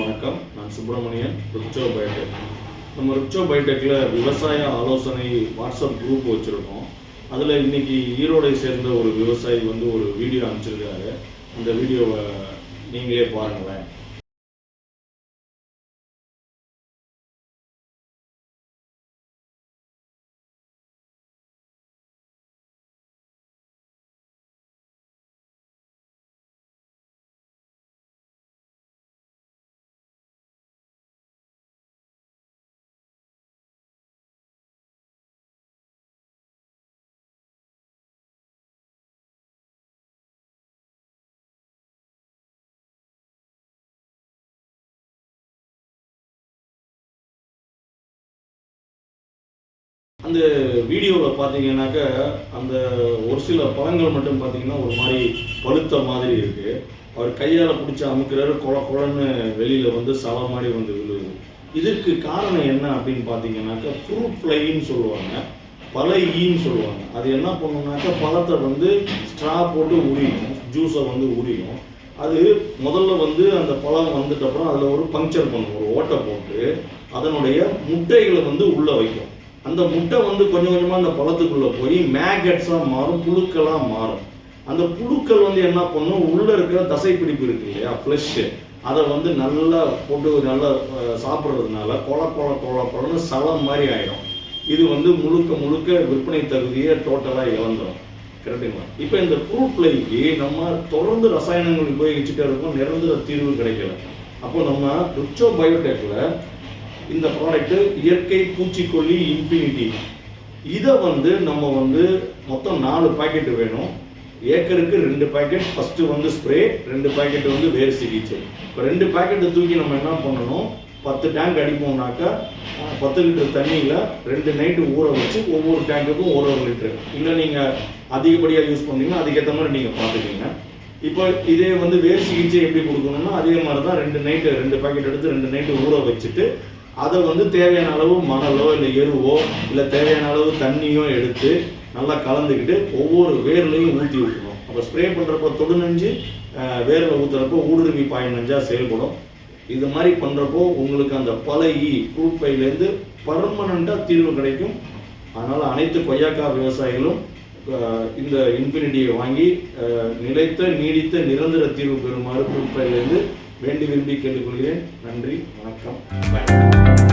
வணக்கம். நான் சுப்பிரமணியன் ருக்சோ பயோடெக். நம்ம ருக்சோ பயோடெக்கில் விவசாய ஆலோசனை வாட்ஸ்அப் குரூப் வச்சுருக்கோம். அதில் இன்னைக்கு ஈரோடை சேர்ந்த ஒரு விவசாயி வந்து ஒரு வீடியோ அனுப்பிச்சிருக்காரு. அந்த வீடியோவை நீங்களே பாருங்களேன். அந்த வீடியோவில் பார்த்தீங்கன்னாக்க அந்த ஒரு சில பழங்கள் மட்டும் பார்த்தீங்கன்னா ஒரு மாதிரி பழுத்த மாதிரி இருக்குது அவர் கையால் பிடிச்சி அமுக்கிறாரு கொல கொலன்னு வெளியில் வந்து சவ மாதிரி வந்து விழுகுது. இதற்கு காரணம் என்ன அப்படின்னு பார்த்தீங்கன்னாக்கா ஃப்ரூட் ஃப்ளைன்னு சொல்லுவாங்க. பல ஈன்னு சொல்லுவாங்க. அது என்ன பண்ணுனாக்கா பழத்தை வந்து ஸ்ட்ரா போட்டு உரியும் ஜூஸை வந்து உரியும் அது முதல்ல வந்து அந்த பழம் வந்துட்டப்புறம் அதில் ஒரு பங்க்சர் பண்ணும் ஒரு ஓட்டை போட்டு அதனுடைய முட்டைகளை வந்து உள்ளே வைக்கும். அந்த முட்டை வந்து கொஞ்சம் கொஞ்சமாக அந்த குளத்துக்குள்ளே போய் மேகட்ஸாக மாறும் புழுக்களாக மாறும். அந்த புழுக்கள் வந்து என்ன பண்ணும்? உள்ளே இருக்கிற தசைப்பிடிப்பு இருக்கு இல்லையா? ஃப்ளஷ்ஷு அதை வந்து நல்லா போட்டு நல்லா சாப்பிட்றதுனால கொல கொல கொல கொலன்னு சலம் மாதிரி ஆயிடும் இது வந்து முழுக்க முழுக்க விற்பனை தகுதியை டோட்டலாக இழந்துடும் கரெக்டுங்களா இப்போ இந்த ஃப்ரூட் ஃப்ளைக்கு நம்ம தொடர்ந்து ரசாயனங்கள் உபயோகிச்சுட்டே இருக்கோம். நிரந்தர தீர்வு கிடைக்கல. அப்போ நம்ம ருச்சோ பயோடெக்கில் இந்த ப்ராடக்ட் இயற்கை பூச்சிக்கொல்லி இன்ஃபினிட்டி இதை வந்து நம்ம வந்து மொத்தம் நாலு பாக்கெட் வேணும். ஏக்கருக்கு ரெண்டு பாக்கெட் ஃபஸ்ட்டு வந்து ஸ்ப்ரே ரெண்டு பாக்கெட் வந்து வேர் சிகிச்சை. இப்போ ரெண்டு பாக்கெட்டை தூக்கி நம்ம என்ன பண்ணணும்? பத்து டேங்க் அடிப்போம்னாக்கா பத்து லிட்டர் தண்ணியில் ரெண்டு நைட்டு ஊற வச்சு ஒவ்வொரு டேங்குக்கும் ஒரு ஒரு லிட்டர் இல்லை நீங்கள் அதிகப்படியாக யூஸ் பண்ணீங்கன்னா அதுக்கேற்ற மாதிரி நீங்கள் பார்த்துக்கீங்க. இப்போ இதே வந்து வேர் சிகிச்சை எப்படி கொடுக்கணும்னா அதே மாதிரி தான் ரெண்டு நைட்டு ரெண்டு பாக்கெட் எடுத்து ரெண்டு நைட்டு ஊற வச்சுட்டு அதை வந்து தேவையான அளவு மணலோ இல்லை எருவோ இல்லை தேவையான அளவு தண்ணியோ எடுத்து நல்லா கலந்துக்கிட்டு ஒவ்வொரு வேர்லையும் ஊற்றி விட்டுணும் அப்போ ஸ்ப்ரே பண்ணுறப்போ தொடு நஞ்சு அஹ், வேரில் ஊற்றுறப்போ ஊடுருவி பாய் நஞ்சாக செயல்படும். இது மாதிரி பண்ணுறப்போ உங்களுக்கு அந்த பழகி ஃப்ரூட் பர்மனண்ட்டாக தீர்வு கிடைக்கும். அதனால் அனைத்து கொய்யாக்கா விவசாயிகளும் இந்த இன்ஃபினிட்டியை வாங்கி நிலைத்த நீடித்த நிரந்தர தீர்வு பெறுமாறு ஃப்ரூட் வேண்டி விரும்பி கேட்டுக்கொள்கிறேன். நன்றி வணக்கம்.